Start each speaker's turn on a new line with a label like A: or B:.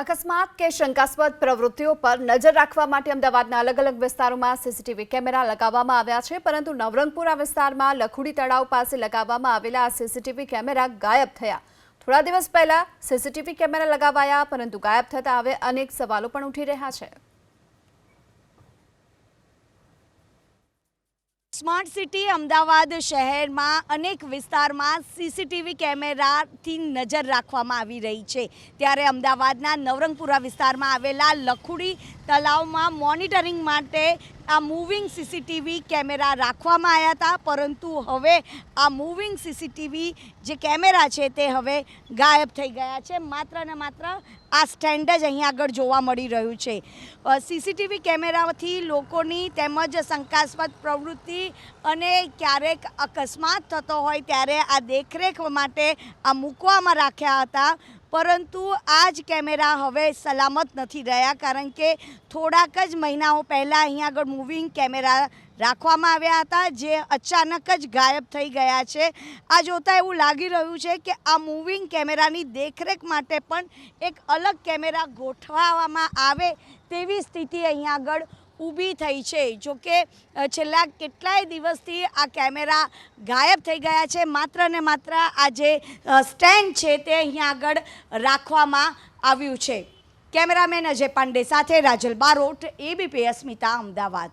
A: અકસ્માત કે શંકાસ્પદ પ્રવૃત્તિઓ પર નજર રાખવા માટે અમદાવાદના અલગ અલગ વિસ્તારોમાં સીસીટીવી કેમેરા લગાવવામાં આવ્યા છે, પરંતુ નવરંગપુરા વિસ્તારમાં લખુડી તળાવ પાસે લગાવવામાં આવેલા આ સીસીટીવી કેમેરા ગાયબ થયા. થોડા દિવસ પહેલા સીસીટીવી કેમેરા લગાવાયા, પરંતુ ગાયબ થતા હવે અનેક સવાલો પણ ઉઠી રહ્યા છે.
B: સ્માર્ટ સિટી અમદાવાદ શહેરમાં અનેક વિસ્તારમાં સીસીટીવી કેમેરાથી નજર રાખવામાં આવી રહી છે. ત્યારે અમદાવાદના નવરંગપુરા વિસ્તારમાં આવેલા લખુડી તલાવમાં મોનિટરિંગ માટે આ મૂવિંગ સીસીટીવી કેમેરા રાખવામાં આવ્યા હતા, પરંતુ હવે આ મૂવિંગ સીસીટીવી જે કેમેરા છે તે હવે ગાયબ થઈ ગયા છે. માત્ર ને માત્ર આ સ્ટેન્ડ જ અહીં આગળ જોવા મળી રહ્યું છે. સીસીટીવી કેમેરાથી લોકોની તેમજ શંકાસ્પદ પ્રવૃત્તિ અને ક્યારેક અકસ્માત થતો હોય ત્યારે આ દેખરેખ માટે આ મૂકવામાં રાખ્યા હતા. પરંતુ આ જ કેમેરા હવે સલામત નથી રહ્યા કારણ કે થોડાક જ મહિનાઓ પહેલાં અહીં આગળ મૂવિંગ કેમેરા રાખવામાં આવ્યા હતા જે અચાનક જ ગાયબ થઈ ગયા છે. આ જોતાં એવું લાગી રહ્યું છે કે આ મૂવિંગ કેમેરાની દેખરેખ માટે પણ એક અલગ કેમેરા ગોઠવવામાં આવે તેવી સ્થિતિ અહીં આગળ ઊભી થઈ છે. જો કે છેલ્લા કેટલાય દિવસથી આ કેમેરા ગાયબ થઈ ગયા છે. માત્ર ને માત્ર આ જે સ્ટેન્ડ છે તે અહીંયા આગળ રાખવામાં આવ્યું છે. કેમેરામેન અજય પાંડે સાથે રાજલ બારોટ, એબીપી અસ્મિતા, અમદાવાદ.